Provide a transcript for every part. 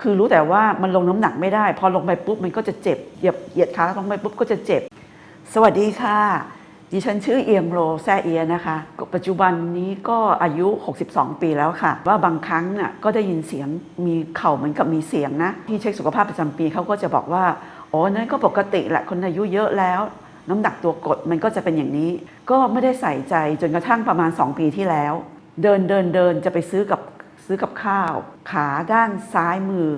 คือรู้แต่ว่ามันลงน้ำหนักไม่ได้ พอลงไปปุ๊บมันก็จะเจ็บเหยียบเหยียดขาลงไปปุ๊บก็จะเจ็บ สวัสดีค่ะ ดิฉันชื่อเอียงโรแซเอียนะคะ ปัจจุบันนี้ก็อายุ 62 ปีแล้วค่ะ ว่าบางครั้งน่ะก็ได้ยินเสียงมีเข่าเหมือนกับมีเสียงนะ ที่เช็คสุขภาพประจำปีเขาก็จะบอกว่าอ๋อนั่นก็ปกติแหละคนอายุเยอะแล้วน้ำหนักตัวกดมันก็จะเป็นอย่างนี้ ก็ไม่ได้ใส่ใจจนกระทั่งประมาณ 2 ปีที่แล้ว เดินเดินเดินจะไปซื้อกับ ซื้อกับข้าว ขาด้านซ้ายมือ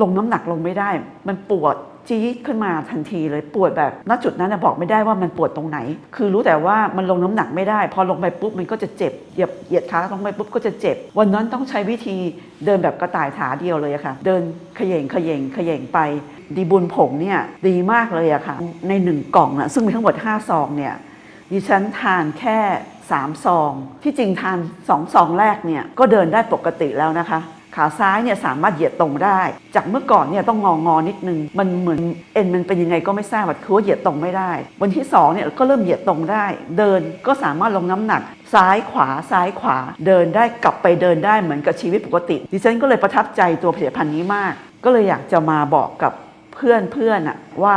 ลงน้ำหนักลงไม่ได้ มันปวดจี๊ดขึ้นมาทันทีเลยปวดแบบณจุดนั้นนะบอกไม่ได้ว่ามันปวดตรงไหน คือรู้แต่ว่ามันลงน้ำหนักไม่ได้ พอลงไปปุ๊บมันก็จะเจ็บเหยียบเหยียดขาลงไปปุ๊บก็จะเจ็บ วันนั้นต้องใช้วิธีเดินแบบกระต่ายขาเดียวเลยอะค่ะ เดินขย่งขย่งขย่งไป ดีบุญผงเนี่ยดีมากเลยอะค่ะ ในหนึ่งกล่องนะซึ่งมีทั้งหมด5ซองเนี่ย ดิฉันทานแค่3ซอง ที่จริงทาน2ซองแรกเนี่ยก็เดินได้ปกติแล้วนะคะ ขาซ้ายเนี่ยสามารถเหยียดตรงได้ จากเมื่อก่อนเนี่ยต้องงองอนิดนึง มันเหมือนเอ็นมันเป็นยังไงก็ไม่ทราบคือว่าเหยียดตรงไม่ได้ วันที่2เนี่ยก็เริ่มเหยียดตรงได้ เดินก็สามารถลงน้ำหนัก ซ้ายขวาซ้ายขวา เดินได้กลับไปเดินได้เหมือนกับชีวิตปกติ ดิฉันก็เลยประทับใจตัวผลิตภัณฑ์นี้มาก ก็เลยอยากจะมาบอกกับเพื่อนเพื่อนอะว่า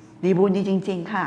ดีบุญดีจริง ๆ ค่ะ